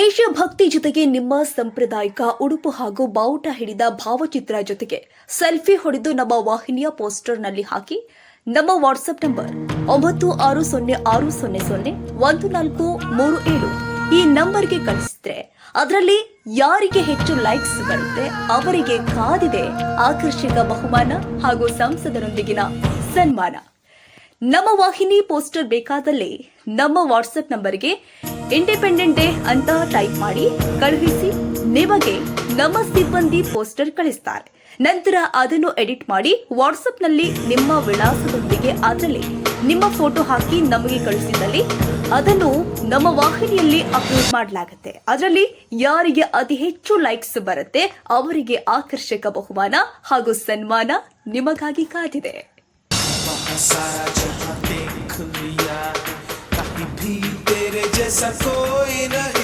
ದೇಶಭಕ್ತಿ ಜೊತೆಗೆ ನಿಮ್ಮ ಸಾಂಪ್ರದಾಯಿಕ ಉಡುಪು ಹಾಗೂ ಬಾವುಟ ಹಿಡಿದ ಭಾವಚಿತ್ರ ಜೊತೆಗೆ ಸೆಲ್ಫಿ ಹೊಡೆದು ನಮ್ಮ ವಾಹಿನಿಯ ಪೋಸ್ಟರ್ನಲ್ಲಿ ಹಾಕಿ. ನಮ್ಮ ವಾಟ್ಸ್ಆಪ್ ನಂಬರ್ ಒಂಬತ್ತು ಆರು ಸೊನ್ನೆ ಆರು ಸೊನ್ನೆ ಸೊನ್ನೆ ಒಂದು ನಾಲ್ಕು ಮೂರು ಏಳು. ಈ ನಂಬರ್ಗೆ ಕಳಿಸಿದ್ರೆ ಅದರಲ್ಲಿ ಯಾರಿಗೆ ಹೆಚ್ಚು ಲೈಕ್ಸ್ ಬರುತ್ತೆ, ಅವರಿಗೆ ಕಾದಿದೆ ಆಕರ್ಷಕ ಬಹುಮಾನ ಹಾಗೂ ಸಂಸದರೊಂದಿಗಿನ ಸನ್ಮಾನ. ನಮ್ಮ ವಾಹಿನಿ ಪೋಸ್ಟರ್ ಬೇಕಾದಲ್ಲಿ ನಮ್ಮ ವಾಟ್ಸ್ಆಪ್ ನಂಬರ್ಗೆ ಇಂಡಿಪೆಂಡೆಂಟ್ ಡೇ ಅಂತ ಟೈಪ್ ಮಾಡಿ ಕಳುಹಿಸಿ ನಿಮಗೆ ನಮ್ಮ ಸಿಬ್ಬಂದಿ ಪೋಸ್ಟರ್ ಕಳಿಸ್ತಾರೆ. ನಂತರ ಅದನ್ನು ಎಡಿಟ್ ಮಾಡಿ ವಾಟ್ಸಪ್ನಲ್ಲಿ ನಿಮ್ಮ ವಿಳಾಸದೊಂದಿಗೆ ಅದರಲ್ಲಿ ನಿಮ್ಮ ಫೋಟೋ ಹಾಕಿ ನಮಗೆ ಕಳಿಸಿದಲ್ಲಿ ಅದನ್ನು ನಮ್ಮ ವಾಹಿನಿಯಲ್ಲಿ ಅಪ್ಲೋಡ್ ಮಾಡಲಾಗುತ್ತೆ. ಅದರಲ್ಲಿ ಯಾರಿಗೆ ಅತಿ ಹೆಚ್ಚು ಲೈಕ್ಸ್ ಬರುತ್ತೆ ಅವರಿಗೆ ಆಕರ್ಷಕ ಬಹುಮಾನ ಹಾಗೂ ಸನ್ಮಾನ ನಿಮಗಾಗಿ ಕಾದಿದೆ. देख लिया कहीं भी तेरे जैसा कोई नहीं है